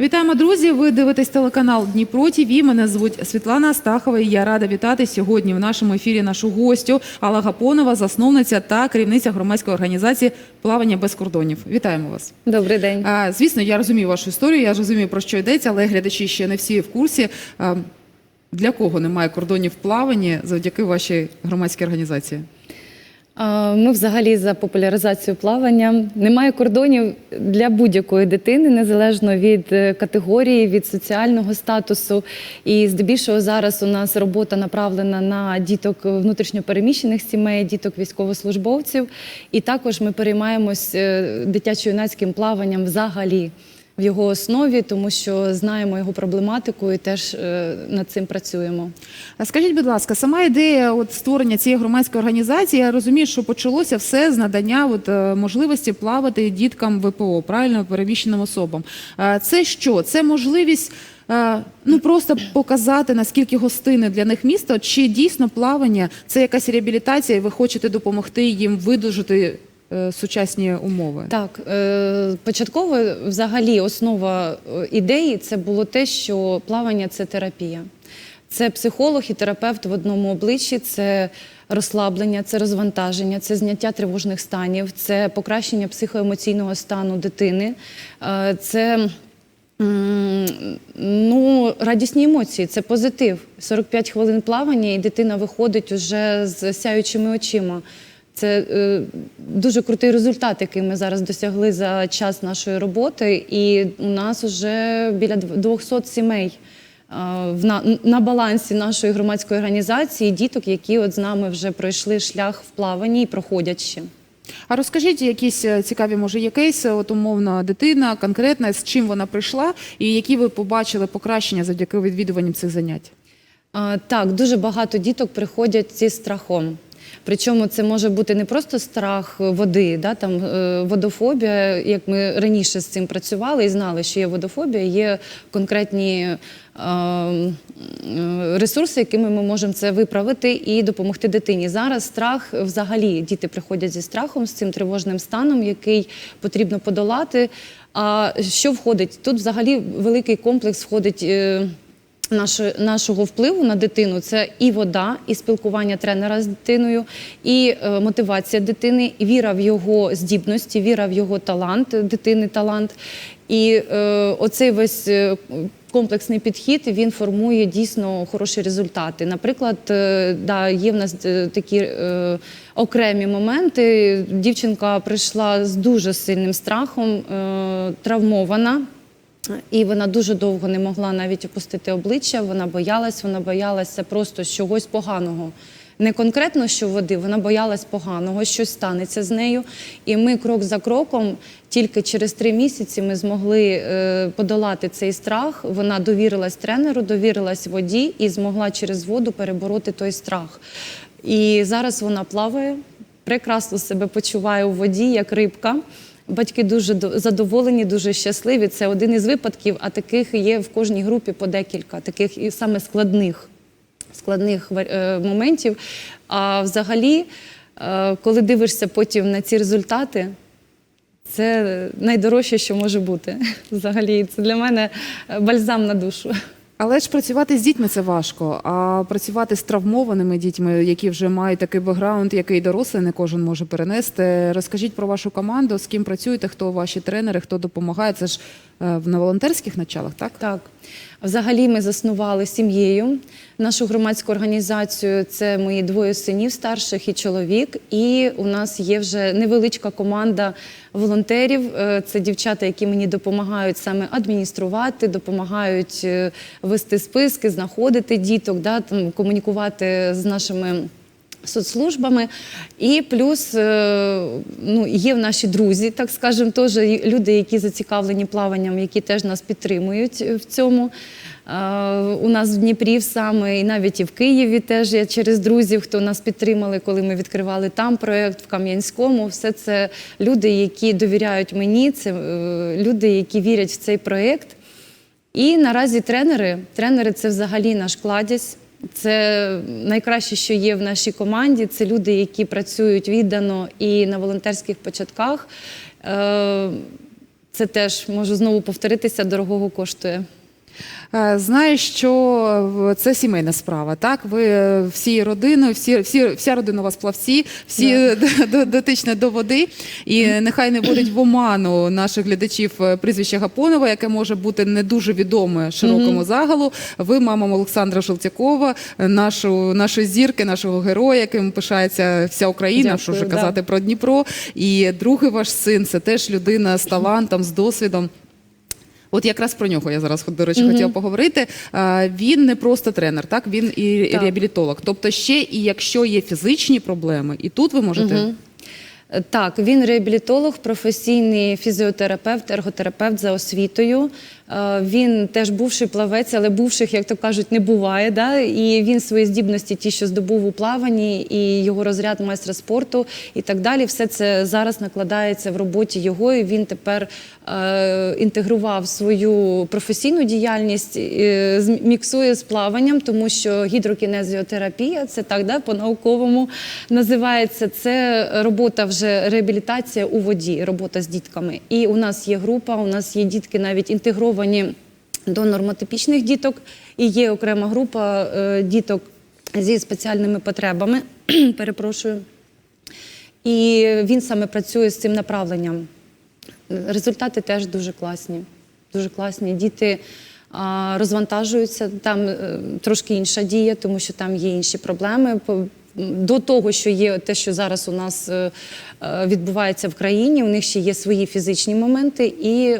Вітаємо, друзі! Ви дивитесь телеканал Дніпро ТІВІ. Мене звуть Світлана Астахова. і Я рада вітати сьогодні в нашому ефірі нашу гостю Алла Гапонова, засновниця та керівниця громадської організації Плавання без кордонів. Вітаємо вас. Добрий день. А, звісно, я розумію вашу історію. Я розумію про що йдеться, але глядачі ще не всі в курсі. А, для кого немає кордонів в плаванні завдяки вашій громадській організації? Ми взагалі за популяризацію плавання. Немає кордонів для будь-якої дитини, незалежно від е, категорії, від соціального статусу. І здебільшого зараз у нас робота направлена на діток внутрішньопереміщених сімей, діток військовослужбовців. І також ми переймаємось е, дитячо-юнацьким плаванням взагалі. В його основі, тому що знаємо його проблематику і теж е, над цим працюємо. Скажіть, будь ласка, сама ідея от створення цієї громадської організації, я розумію, що почалося все з надання от, е, можливості плавати діткам ВПО, правильно переміщеним особам. Це що? Це можливість е, ну просто показати наскільки гостинне для них місто, чи дійсно плавання це якась реабілітація, і ви хочете допомогти їм видужити сучасні умови? Так, е, початково взагалі основа е, ідеї це було те, що плавання це терапія. Це психолог і терапевт в одному обличчі, це розслаблення, це розвантаження, це зняття тривожних станів, це покращення психоемоційного стану дитини, е, це ну, радісні емоції, це позитив. 45 хвилин плавання, і дитина виходить уже з сяючими очима. Це е, дуже крутий результат, який ми зараз досягли за час нашої роботи. І у нас вже біля 200 сімей е, в на, на балансі нашої громадської організації, діток, які от з нами вже пройшли шлях в плаванні і проходять ще. А розкажіть якісь е, цікаві, може, є кейси, от умовно дитина конкретна, з чим вона прийшла, і які ви побачили покращення завдяки відвідуванням цих занять? А, Так, дуже багато діток приходять зі страхом. Причому це може бути не просто страх води, да, там, е, водофобія, як ми раніше з цим працювали і знали, що є водофобія, є конкретні е, е, ресурси, якими ми можемо це виправити і допомогти дитині. Зараз страх взагалі діти приходять зі страхом, з цим тривожним станом, який потрібно подолати. А що входить? Тут взагалі великий комплекс входить. Нашого, впливу на дитину це і вода, і спілкування тренера з дитиною, і е, мотивація дитини, і віра в його здібності, віра в його талант, дитини талант. І е, оцей весь е, комплексний підхід він формує дійсно хороші результати. Наприклад, е, да, є в нас такі е, окремі моменти. Дівчинка прийшла з дуже сильним страхом, е, травмована. І вона дуже довго не могла навіть опустити обличчя. Вона боялась, вона боялася просто чогось поганого. Не конкретно що води, вона боялась поганого, щось станеться з нею. І ми крок за кроком, тільки через три місяці, ми змогли е, подолати цей страх. Вона довірилась тренеру, довірилась воді і змогла через воду перебороти той страх. І зараз вона плаває, прекрасно себе почуває у воді, як рибка. Батьки дуже до- задоволені, дуже щасливі. Це один із випадків, а таких є в кожній групі по декілька, таких і саме складних, складних е, моментів. А взагалі, е, коли дивишся потім на ці результати, це найдорожче, що може бути. Взагалі, це для мене е, бальзам на душу. Але ж працювати з дітьми це важко. А працювати з травмованими дітьми, які вже мають такий бекграунд, який дорослий не кожен може перенести. Розкажіть про вашу команду, з ким працюєте, хто ваші тренери, хто допомагає. Це ж е, на волонтерських началах, так? Так. Взагалі ми заснували сім'єю нашу громадську організацію. Це мої двоє синів старших і чоловік. І у нас є вже невеличка команда волонтерів. Е, Це дівчата, які мені допомагають саме адмініструвати, допомагають е, вести списки, знаходити діток, да, там, комунікувати з нашими соцслужбами. І плюс е, ну, є наші друзі, так скажемо, теж люди, які зацікавлені плаванням, які теж нас підтримують в цьому. Е, У нас в Дніпрі саме і навіть і в Києві теж я через друзів, хто нас підтримали, коли ми відкривали там проєкт в Кам'янському. Все це люди, які довіряють мені, це е, люди, які вірять в цей проєкт. І наразі тренери. Тренери це взагалі наш кладязь. Це найкраще, що є в нашій команді. Це люди, які працюють віддано і на волонтерських початках. Е, Це теж можу знову повторитися, дорогого коштує. Е, Знаю, що це сімейна справа. Так, ви е, всі родиною, всі, всі, вся родина у вас плавці, всі е, до- дотичні до води. І нехай не будуть в оману наших глядачів е, прізвище Гапонова, яке може бути не дуже відоме широкому загалу. Ви мама Олександра Желтякова, е, нашу, нашої зірки, нашого героя, яким пишається вся Україна. Дякую, що вже да. казати про Дніпро. І другий ваш син це теж людина з талантом, з досвідом. От якраз про нього я зараз, до речі, хотіла поговорити. Він не просто тренер, так він і Так. реабілітолог. Тобто, ще і якщо є фізичні проблеми, і тут ви можете. Е, Так, він реабілітолог, професійний фізіотерапевт, ерготерапевт за освітою. Е, Він теж бувший плавець, але бувших, як то кажуть, не буває. Да? І він свої здібності, ті, що здобув у плаванні, і його розряд майстра спорту, і так далі, все це зараз накладається в роботі його. І він тепер е, інтегрував свою професійну діяльність, е, міксує з плаванням, тому що гідрокінезіотерапія, це так да, по-науковому називається. Це робота вже реабілітація у воді, робота з дітками. І у нас є група, у нас є дітки навіть інтегровані до нормотипічних діток, і є окрема група е, діток зі спеціальними потребами. Перепрошую. І він саме працює з цим направленням. Результати теж дуже класні. Дуже класні. Діти розвантажуються. Там е, трошки інша дія, тому що там є інші проблеми. До того, що є те, що зараз у нас е, відбувається в країні, у них ще є свої фізичні моменти, і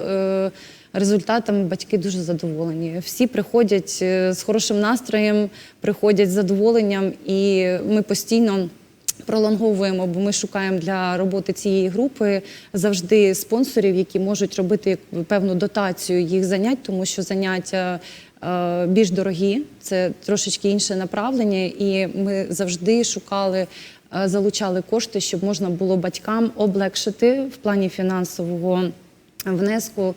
результатами батьки дуже задоволені. Всі приходять е, з хорошим настроєм, приходять з задоволенням, і ми постійно пролонговуємо, бо ми шукаємо для роботи цієї групи завжди спонсорів, які можуть робити певну дотацію їх занять, тому що заняття е, більш дорогі, це трошечки інше направлення, і ми завжди шукали. е, Залучали кошти, щоб можна було батькам облегшити в плані фінансового внеску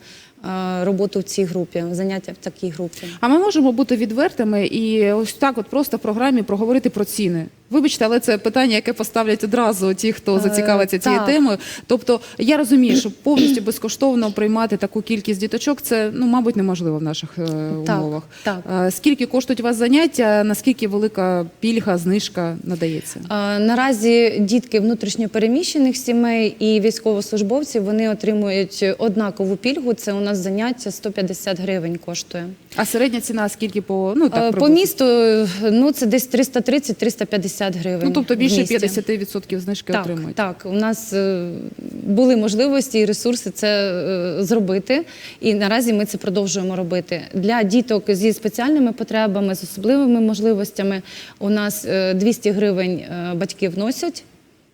роботу в цій групі, заняття в такій групі. А ми можемо бути відвертими і ось так, от просто в програмі проговорити про ціни. Вибачте, але це питання, яке поставлять одразу ті, хто Е, зацікавиться цією темою. Тобто, я розумію, що повністю безкоштовно приймати таку кількість діточок, це ну, мабуть, неможливо в наших е, Так, умовах. так. Е, Скільки коштують у вас заняття? Наскільки велика пільга, знижка надається? Наразі дітки внутрішньопереміщених сімей і військовослужбовців вони отримують однакову пільгу. Це у нас заняття 150 гривень коштує. А середня ціна скільки по ну так По місту ну це десь 330-350 гривень. Ну тобто в більше місті. 50% знижки Так, отримують. так, у нас е, були можливості і ресурси це е, зробити, і наразі ми це продовжуємо робити. Для діток зі спеціальними потребами, з особливими можливостями, у нас е, 200 гривень е, батьки вносять.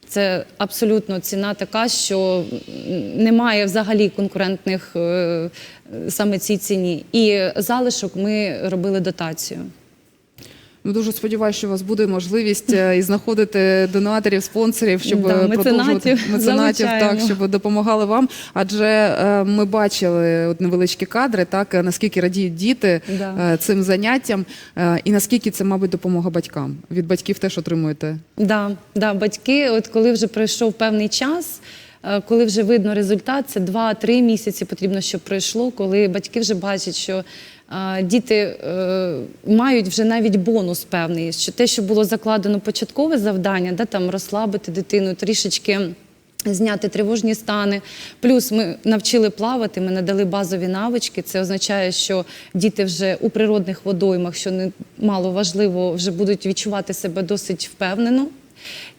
Це абсолютно ціна така, що немає взагалі конкурентних саме цій ціні. І залишок ми робили дотацію. Ну, дуже сподіваюся, що у вас буде можливість е, і знаходити донаторів, спонсорів, щоб Да, е, продовжувати меценатів меценатів, так, щоб допомагали вам. Адже е, ми бачили от невеличкі кадри, так наскільки радіють діти Да. цим заняттям, і наскільки це, мабуть, допомога батькам. Від батьків теж отримуєте. Да, да, батьки, от коли вже пройшов певний час, коли вже видно результат, це 2-3 місяці потрібно, щоб пройшло, коли батьки вже бачать, що діти е, мають вже навіть бонус певний, що те, що було закладено початкове завдання, да, там розслабити дитину трішечки. Зняти тривожні стани. Плюс ми навчили плавати, ми надали базові навички. Це означає, що діти вже у природних водоймах, що не мало важливо, вже будуть відчувати себе досить впевнено.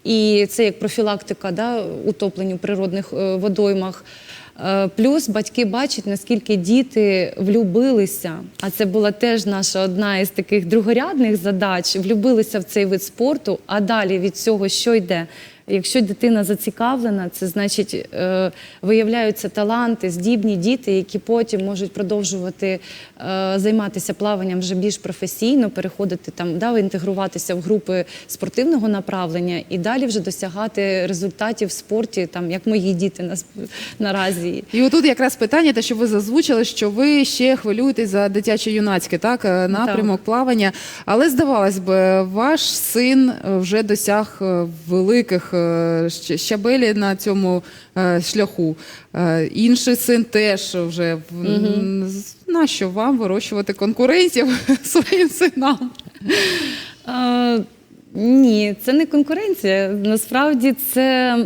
І це як профілактика да, утоплень у природних е, водоймах. Е, Плюс батьки бачать, наскільки діти влюбилися, а це була теж наша одна із таких другорядних задач. Влюбилися в цей вид спорту, а далі від цього що йде? Якщо дитина зацікавлена, це значить е, виявляються таланти, здібні діти, які потім можуть продовжувати е, займатися плаванням вже більш професійно, переходити там, да, інтегруватися в групи спортивного направлення і далі вже досягати результатів в спорті, там як мої діти нас наразі. І отут якраз питання, те, що ви зазвучили, що ви ще хвилюєтесь за дитячо-юнацьке так, е, напрямок плавання. Але здавалось би, ваш син вже досяг великих щабелі на цьому е, шляху. Е, Інший син теж вже з- нащо вам вирощувати конкурентів своїм синам? Е, ні, це не конкуренція. Насправді це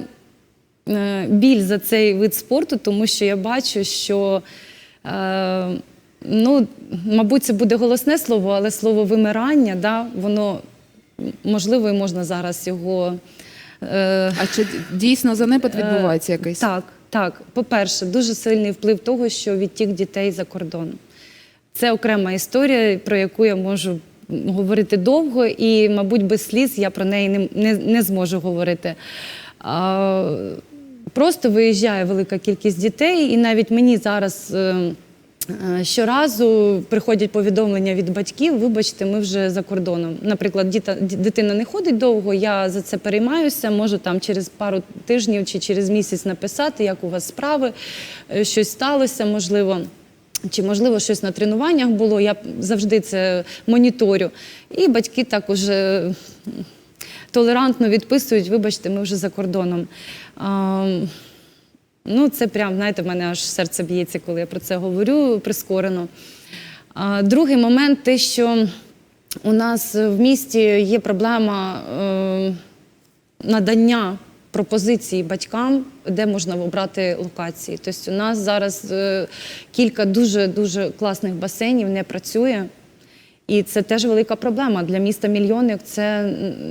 е, біль за цей вид спорту, тому що я бачу, що. Е, Ну, мабуть, це буде голосне слово, але слово вимирання, да, воно можливо і можна зараз його. Е, А чи дійсно занепад відбувається якийсь? так, так. По-перше, дуже сильний вплив того, що відтік дітей за кордон. Це окрема історія, про яку я можу говорити довго, і, мабуть, без сліз я про неї не, не, не зможу говорити. А, просто виїжджає велика кількість дітей, і навіть мені зараз. Е, е, Щоразу приходять повідомлення від батьків, вибачте, ми вже за кордоном. Наприклад, діта, дитина не ходить довго, я за це переймаюся, можу там через пару тижнів чи через місяць написати, як у вас справи, е, щось сталося, можливо. Чи можливо щось на тренуваннях було, я завжди це моніторю. І батьки так уже толерантно відписують, вибачте, ми вже за кордоном. Ну, це прям, знаєте, в мене аж серце б'ється, коли я про це говорю прискорено. А, другий момент те, що у нас в місті є проблема е, надання пропозиції батькам, де можна обрати локації. Тобто у нас зараз е, кілька дуже дуже класних басейнів не працює. І це теж велика проблема для міста мільйонник. Це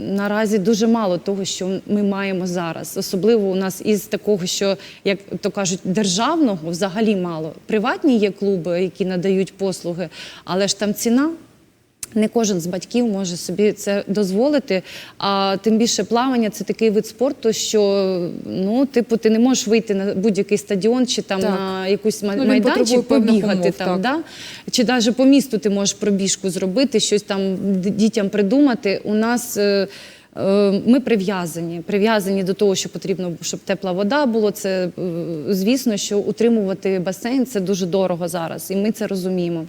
наразі дуже мало того, що ми маємо зараз. Особливо у нас із такого, що як то кажуть, державного взагалі мало. Приватні є клуби, які надають послуги, але ж там ціна. Не кожен з батьків може собі це дозволити. А тим більше плавання це такий вид спорту, що ну, типу, ти не можеш вийти на будь-який стадіон чи там Так. на якусь Ну, майданчик побігати умов, там. так. Да? Чи навіть по місту ти можеш пробіжку зробити, щось там дітям придумати. У нас е, е, ми прив'язані. Прив'язані до того, що потрібно, щоб тепла вода була. Це е, звісно, що утримувати басейн це дуже дорого зараз, і ми це розуміємо.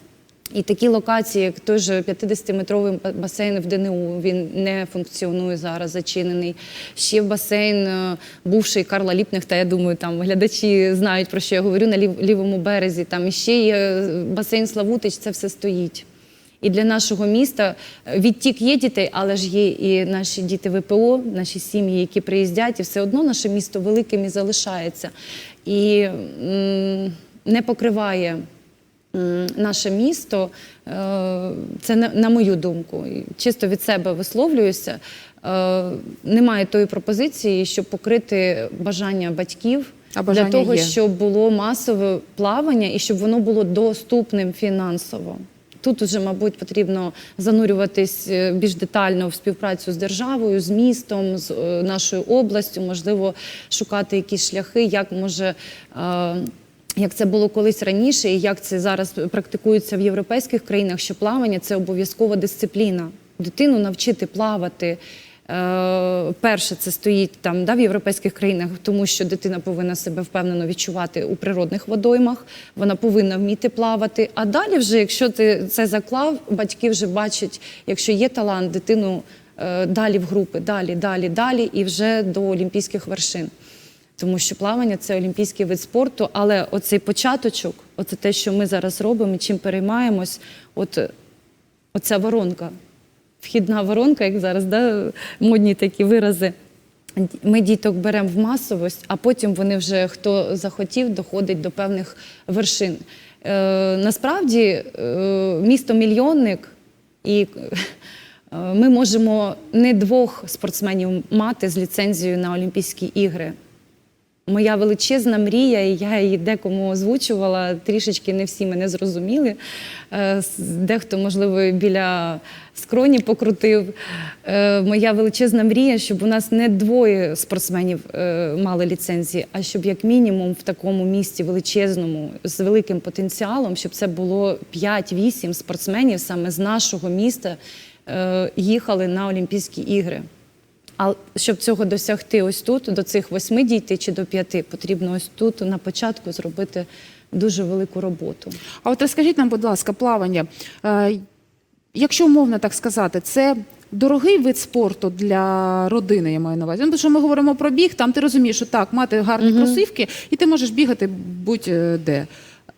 І такі локації, як той же 50-метровий басейн в ДНУ, він не функціонує зараз, зачинений. Ще басейн, е, бувший Карла Ліпнехта, я думаю, там глядачі знають, про що я говорю, на лів- лівому березі. Там ще є е, басейн Славутич, це все стоїть. І для нашого міста е, відтік є дітей, але ж є і наші діти ВПО, наші сім'ї, які приїздять, і все одно наше місто великим і залишається. І м, не покриває наше місто, е, це на, мою думку, чисто від себе висловлююся. е, Немає тої пропозиції, щоб покрити бажання батьків А бажання для того, є. щоб було масове плавання і щоб воно було доступним фінансово. Тут вже, мабуть, потрібно занурюватись е, більш детально в співпрацю з державою, з містом, з нашою областю, можливо, шукати якісь шляхи, як може. Як це було колись раніше, і як це зараз практикується в європейських країнах, що плавання це обов'язкова дисципліна. Дитину навчити плавати. Е, перше, це стоїть там да, в європейських країнах, тому що дитина повинна себе впевнено відчувати у природних водоймах, вона повинна вміти плавати. А далі, вже, якщо ти це заклав, батьки вже бачать, якщо є талант, дитину е, далі в групи, далі, далі, далі, і вже до олімпійських вершин. Тому що плавання це олімпійський вид спорту, але оцей початочок, оце те, що ми зараз робимо, чим переймаємось, от оця воронка, вхідна воронка, як зараз, да, модні такі вирази. Ми діток беремо в масовість, а потім вони вже хто захотів, доходить до певних вершин. Е, насправді е, місто мільйонник, і е, ми можемо не двох спортсменів мати з ліцензією на Олімпійські ігри. Моя величезна мрія, і я її декому озвучувала, трішечки не всі мене зрозуміли. Е, Дехто, можливо, біля скроні покрутив. Е, Моя величезна мрія, щоб у нас не двоє спортсменів е, мали ліцензії, а щоб як мінімум в такому місті величезному, з великим потенціалом, щоб це було 5-8 спортсменів саме з нашого міста їхали на Олімпійські ігри. А щоб цього досягти ось тут, до цих восьми дійти чи до п'яти, потрібно ось тут на початку зробити дуже велику роботу. А от розкажіть нам, будь ласка, плавання. е, Якщо умовно так сказати, це дорогий вид спорту для родини, я маю на увазі. Ну, тому що ми говоримо про біг, там ти розумієш, що так, мати гарні кросівки, і ти можеш бігати будь-де.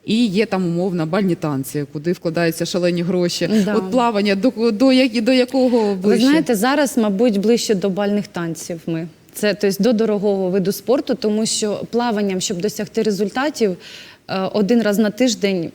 І є там умовно бальні танці, куди вкладаються шалені гроші. Да. От плавання до, до, як- до якого Ви знаєте, зараз, мабуть, ближче до бальних танців ми. Це тобто, до дорогого виду спорту, тому що плаванням, щоб досягти результатів, е, один раз на тиждень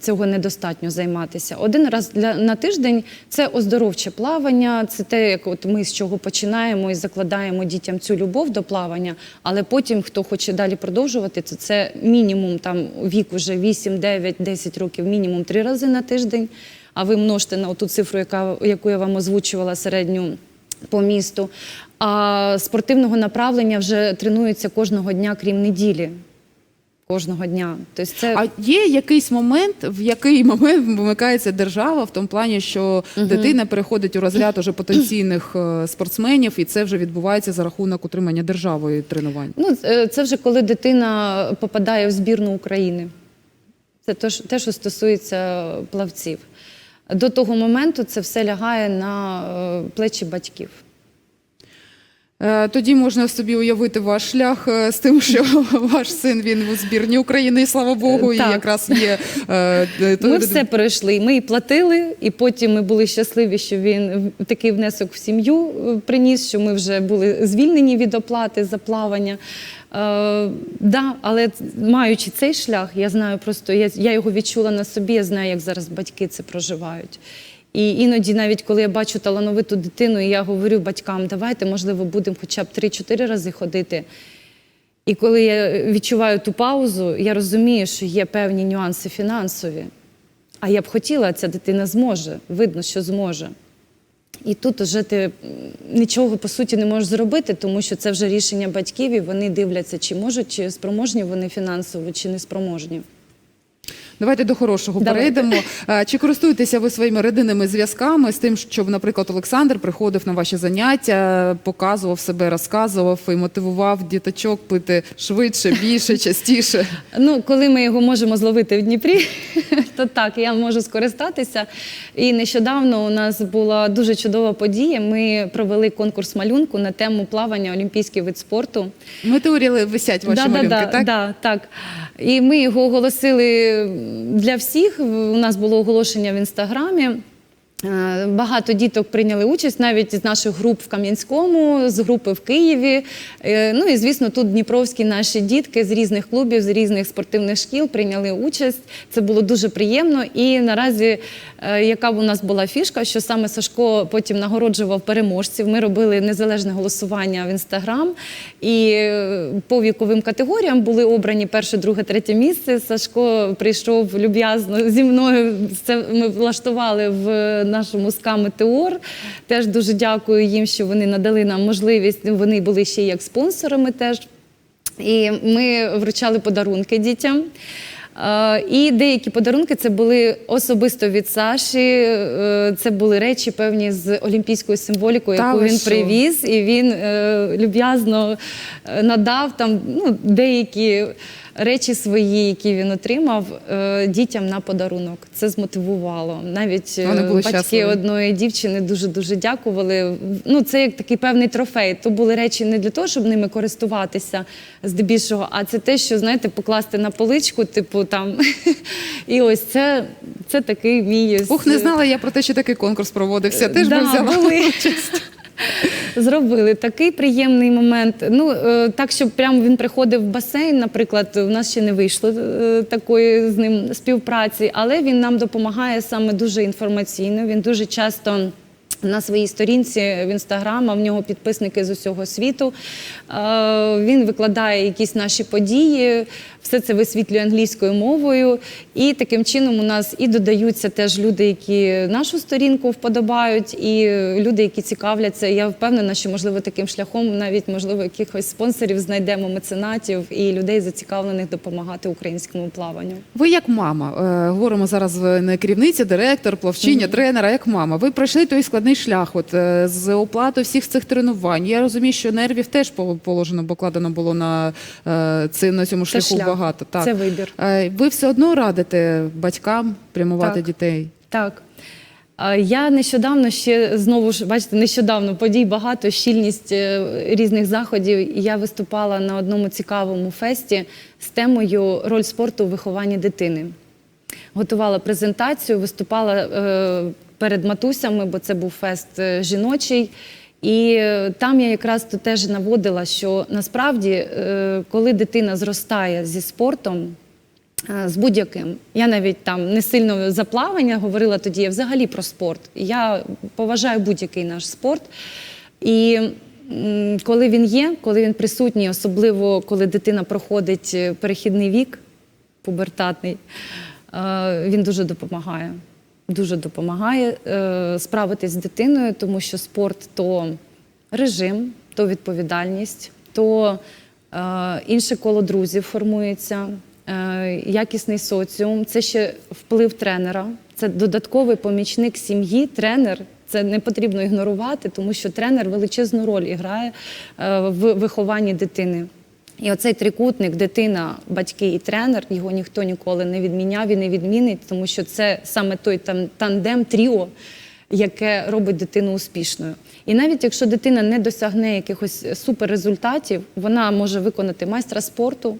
цього недостатньо займатися. Один раз для, на тиждень це оздоровче плавання, це те, як от ми з чого починаємо і закладаємо дітям цю любов до плавання. Але потім, хто хоче далі продовжувати, то це мінімум там вік уже 8, 9, 10 років, мінімум три рази на тиждень. А ви множте на ту цифру, яка, яку я вам озвучувала середню по місту. А спортивного направлення вже тренуються кожного дня, крім неділі. Кожного дня. Тобто це А є якийсь момент, в який момент вмикається держава в тому плані, що дитина переходить у розряд уже потенційних е, спортсменів, і це вже відбувається за рахунок утримання державою тренувань. Ну, е, це вже коли дитина попадає в збірну України. Це те, що- стосується плавців. До того моменту це все лягає на е, плечі батьків. Е, Тоді можна собі уявити ваш шлях е, з тим, що ваш син він у збірні України, і слава Богу, і Так. якраз є е, Ми все пройшли. Ми і платили, і потім ми були щасливі, що він такий внесок в сім'ю приніс, що ми вже були звільнені від оплати за плавання. Е, да, але маючи цей шлях, я знаю просто, я, я його відчула на собі, я знаю, як зараз батьки це проживають. І іноді, навіть коли я бачу талановиту дитину, і я говорю батькам, давайте, можливо, будемо хоча б 3-4 рази ходити. І коли я відчуваю ту паузу, я розумію, що є певні нюанси фінансові. А я б хотіла, ця дитина зможе, видно, що зможе. І тут вже ти нічого по суті не можеш зробити, тому що це вже рішення батьків, і вони дивляться, чи можуть, чи спроможні вони фінансово, чи не спроможні. Давайте до хорошого Давайте. перейдемо. Чи користуєтеся ви своїми родинними зв'язками з тим, щоб, наприклад, Олександр приходив на ваші заняття, показував себе, розказував і мотивував діточок пити швидше, більше, частіше? Ну, коли ми його можемо зловити в Дніпрі, то так, я можу скористатися. І нещодавно у нас була дуже чудова подія. Ми провели конкурс малюнку на тему плавання олімпійський вид спорту. Метеорі висять ваші да, малюнки, да, так? Да, так. І ми його оголосили для всіх. У нас було оголошення в інстаграмі. Е, Багато діток прийняли участь навіть з наших груп в Кам'янському, з групи в Києві. Е, Ну і звісно, тут дніпровські наші дітки з різних клубів, з різних спортивних шкіл прийняли участь. Це було дуже приємно. І наразі, е, яка у нас була фішка, що саме Сашко потім нагороджував переможців. Ми робили незалежне голосування в інстаграм. І по віковим категоріям були обрані перше, друге, третє місце. Сашко прийшов люб'язно зі мною. Це ми влаштували в нашому СКА Метеор. Теж дуже дякую їм, що вони надали нам можливість. Вони були ще як спонсорами теж. І ми вручали подарунки дітям. І деякі подарунки це були особисто від Саші. е, Це були речі певні з олімпійською символікою, яку він привіз, і він е, люб'язно е, надав там ну, деякі речі свої, які він отримав е, дітям на подарунок. Це змотивувало. Навіть е, Вони були батьки щасливі. одної дівчини дуже дуже дякували. Ну це як такий певний трофей. То були речі не для того, щоб ними користуватися здебільшого, а це те, що знаєте, покласти на поличку, типу там. І ось це, це такий мій. Ух, не знала я про те, що такий конкурс проводився. Теж би Да, взяла. були. Зробили такий приємний момент. Ну е, так, щоб прямо він приходив в басейн, наприклад, у нас ще не вийшло е, такої з ним співпраці, але він нам допомагає саме дуже інформаційно. Він дуже часто. На своїй сторінці в інстаграм, а в нього підписники з усього світу. Е, Він викладає якісь наші події, все це висвітлює англійською мовою. І таким чином у нас і додаються теж люди, які нашу сторінку вподобають, і люди, які цікавляться. Я впевнена, що можливо таким шляхом навіть можливо якихось спонсорів знайдемо меценатів і людей зацікавлених допомагати українському плаванню. Ви як мама, е, говоримо зараз не керівниця, директор, плавчиня, тренера, як мама. Ви пройшли той складний шлях, от е, з оплатою всіх цих тренувань. Я розумію, що нервів теж по- положено, покладено було на, е, це, на цьому Це шляху шлях, багато. Так. це вибір. Е, Ви все одно радите батькам прямувати Так. дітей. Так. Я нещодавно ще знову ж бачите, нещодавно подій багато, щільність різних заходів. Я виступала на одному цікавому фесті з темою роль спорту у вихованні дитини. Готувала презентацію, виступала перед матусями, бо це був фест е, жіночий. І е, там я якраз то теж наводила, що насправді, е, коли дитина зростає зі спортом, з будь-яким. Я навіть там не сильно за плавання говорила тоді, я взагалі про спорт. Я поважаю будь-який наш спорт. І коли він є, коли він присутній, особливо коли дитина проходить перехідний вік, пубертатний, він дуже допомагає. Дуже допомагає е, справитись з дитиною, тому що спорт то режим, то відповідальність, то е, інше коло друзів формується, е, якісний соціум. Це ще вплив тренера, це додатковий помічник сім'ї, тренер. Це не потрібно ігнорувати, тому що тренер величезну роль грає е, в вихованні дитини. І оцей трикутник, дитина, батьки і тренер, його ніхто ніколи не відміняв і не відмінить, тому що це саме той тандем, тріо, яке робить дитину успішною. І навіть якщо дитина не досягне якихось суперрезультатів, вона може виконати майстра спорту.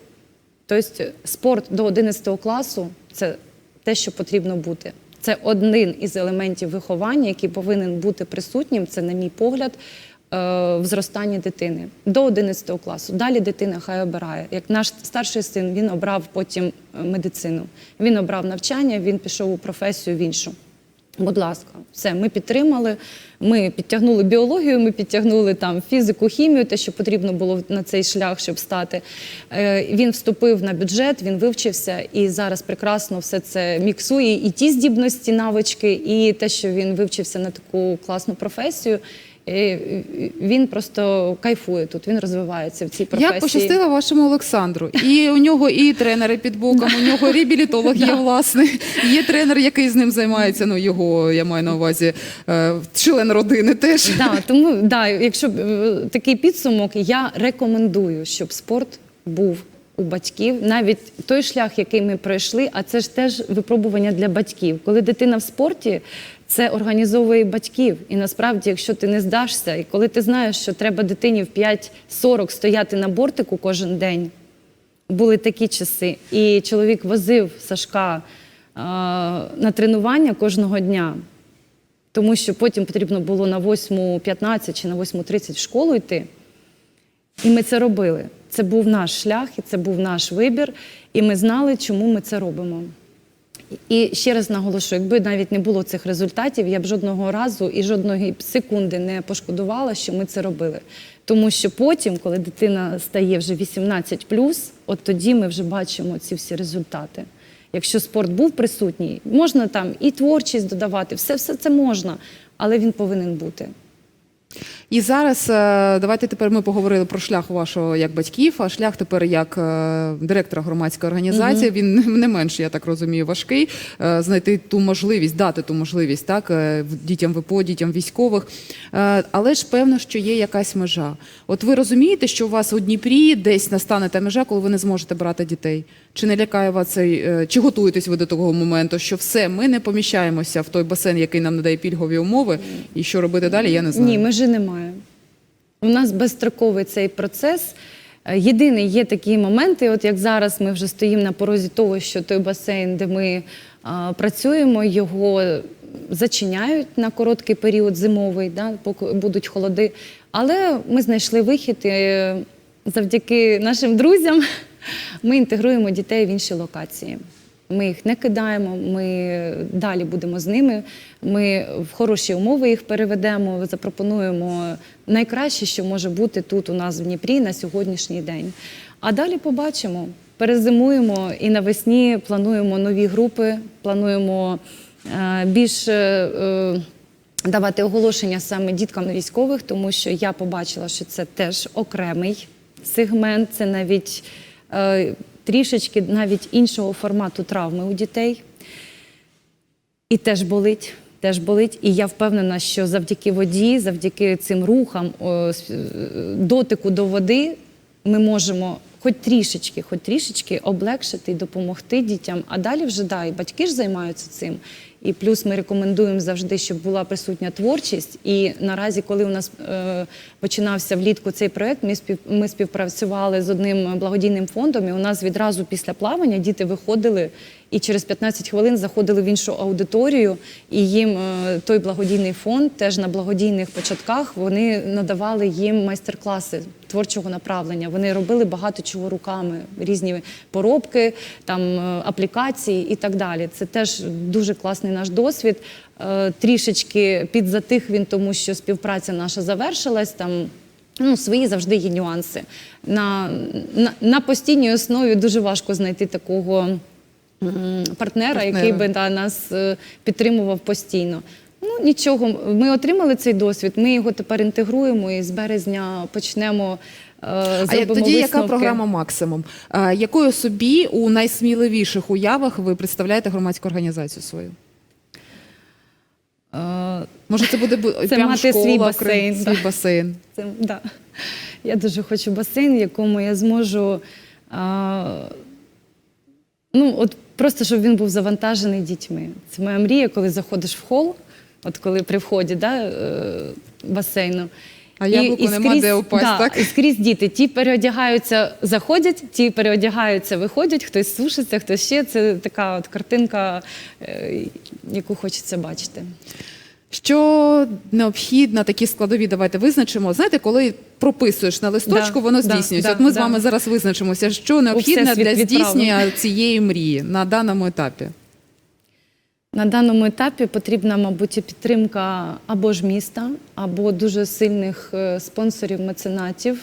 Тобто спорт до 11 класу це те, що потрібно бути. Це один із елементів виховання, який повинен бути присутнім. Це, на мій погляд, в зростанні дитини до 11 класу. Далі дитина хай обирає. Як наш старший син, він обрав потім е, медицину. Він обрав навчання, він пішов у професію в іншу. Будь ласка, все, ми підтримали. Ми підтягнули біологію, ми підтягнули там фізику, хімію, те, що потрібно було на цей шлях, щоб стати. Е, Він вступив на бюджет, він вивчився і зараз прекрасно все це міксує. І ті здібності, навички, і те, що він вивчився на таку класну професію. Е, Він просто кайфує тут, він розвивається в цій професії. Як пощастило вашому Олександру? І у нього і тренери під боком, у нього реабілітолог є власний, є тренер, який з ним займається. Ну його я маю на увазі е, член родини теж. Да, тому да, якщо е, такий підсумок, я рекомендую, щоб спорт був у батьків. Навіть той шлях, який ми пройшли, а це ж теж випробування для батьків. Коли дитина в спорті, це організовує батьків. І насправді, якщо ти не здашся, і коли ти знаєш, що треба дитині в 5.40 стояти на бортику кожен день, були такі часи. І чоловік возив Сашка а, на тренування кожного дня тому що потім потрібно було на 8.15 чи на 8.30 в школу йти. І ми це робили. Це був наш шлях, і це був наш вибір, і ми знали, чому ми це робимо. І ще раз наголошую, якби навіть не було цих результатів, я б жодного разу і жодної секунди не пошкодувала, що ми це робили. Тому що потім, коли дитина стає вже 18 от тоді ми вже бачимо ці всі результати. Якщо спорт був присутній, можна там і творчість додавати, все, все це можна, але він повинен бути. І зараз е, давайте тепер ми поговорили про шлях вашого як батьків, а шлях тепер як е, директора громадської організації. Він не менш, я так розумію, важкий е, знайти ту можливість, дати ту можливість так дітям ВПО, дітям військових. Але ж певно, що є якась межа. От ви розумієте, що у вас у Дніпрі десь настане та межа, коли ви не зможете брати дітей? Чи не лякає вас цей, чи готуєтесь ви до того моменту, що все, ми не поміщаємося в той басейн, який нам надає пільгові умови, і що робити далі, я не знаю. Ні, межі немає. У нас безстроковий цей процес. Е, Єдиний є такі моменти, от як зараз ми вже стоїмо на порозі того, що той басейн, де ми а, працюємо, його зачиняють на короткий період зимовий, да, поки будуть холоди. Але ми знайшли вихід і е, завдяки нашим друзям ми інтегруємо дітей в інші локації. Ми їх не кидаємо, ми далі будемо з ними. Ми в хороші умови їх переведемо, запропонуємо найкраще, що може бути тут у нас в Дніпрі на сьогоднішній день. А далі побачимо. Перезимуємо і навесні плануємо нові групи, плануємо е, більш е, е, давати оголошення саме діткам військових, тому що я побачила, що це теж окремий сегмент, це навіть трішечки навіть іншого формату травми у дітей. І теж болить. Теж болить, і я впевнена, що завдяки воді, завдяки цим рухам, е, дотику до води, ми можемо хоч трішечки, хоч трішечки облегшити і допомогти дітям. А далі вже да, і батьки ж займаються цим. І плюс ми рекомендуємо завжди, щоб була присутня творчість. І наразі, коли у нас е, починався влітку цей проект, ми спів ми співпрацювали з одним благодійним фондом. І у нас відразу після плавання діти виходили і через 15 хвилин заходили в іншу аудиторію. І їм е, той благодійний фонд теж на благодійних початках вони надавали їм майстер-класи творчого направлення. Вони робили багато чого руками, різні поробки, там е, аплікації і так далі. Це теж дуже класний наш досвід. Е, Трішечки підзатих він, тому що співпраця наша завершилась там. Ну, свої завжди є нюанси. На, на, на постійній основі дуже важко знайти такого партнера, Партнера. який би да, нас е, підтримував постійно. Ну нічого, ми отримали цей досвід. Ми його тепер інтегруємо і з березня почнемо. е, А як- зробимо тоді яка програма максимум? Якою собі у найсміливіших уявах ви представляєте громадську організацію свою? Е, Може, це буде Це прям мати школа, свій басейн, свій да. басейн. Це, да. Я дуже хочу басейн, в якому я зможу. А, ну, от просто щоб він був завантажений дітьми. Це моя мрія, коли заходиш в хол, от коли при вході да, е, басейну. А яблуку нема де упасть, да, так? І скрізь діти. Ті переодягаються, заходять, ті переодягаються, виходять, хтось сушиться, хтось ще. Це така от картинка, е, яку хочеться бачити. Що необхідно, такі складові, давайте визначимо. Знаєте, коли прописуєш на листочку, Да, воно здійснюється. да, От ми з да. вами зараз визначимося, що необхідно для здійснення цієї мрії на даному етапі. На даному етапі потрібна, мабуть, підтримка або ж міста, або дуже сильних е, спонсорів, меценатів,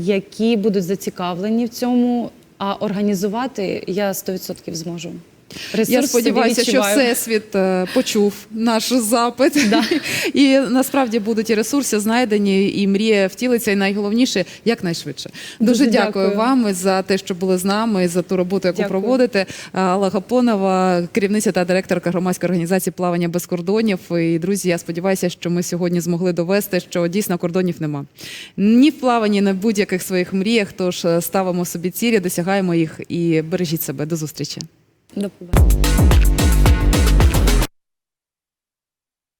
які будуть зацікавлені в цьому. А організувати я 100% зможу. Ресурс Я сподіваюся, що всесвіт е, почув наш запит, Да. і насправді будуть і ресурси знайдені, і мрія втілиться, і найголовніше якнайшвидше. Дуже, Дуже дякую, дякую. вам за те, що були з нами, за ту роботу, яку Дякую. проводите. Алла Гапонова, керівниця та директорка громадської організації плавання без кордонів. І друзі, я сподіваюся, що ми сьогодні змогли довести, що дійсно кордонів нема ні в плаванні, ні в будь-яких своїх мріях. Тож е, ставимо собі цілі, досягаємо їх і бережіть себе. До зустрічі. До побачення.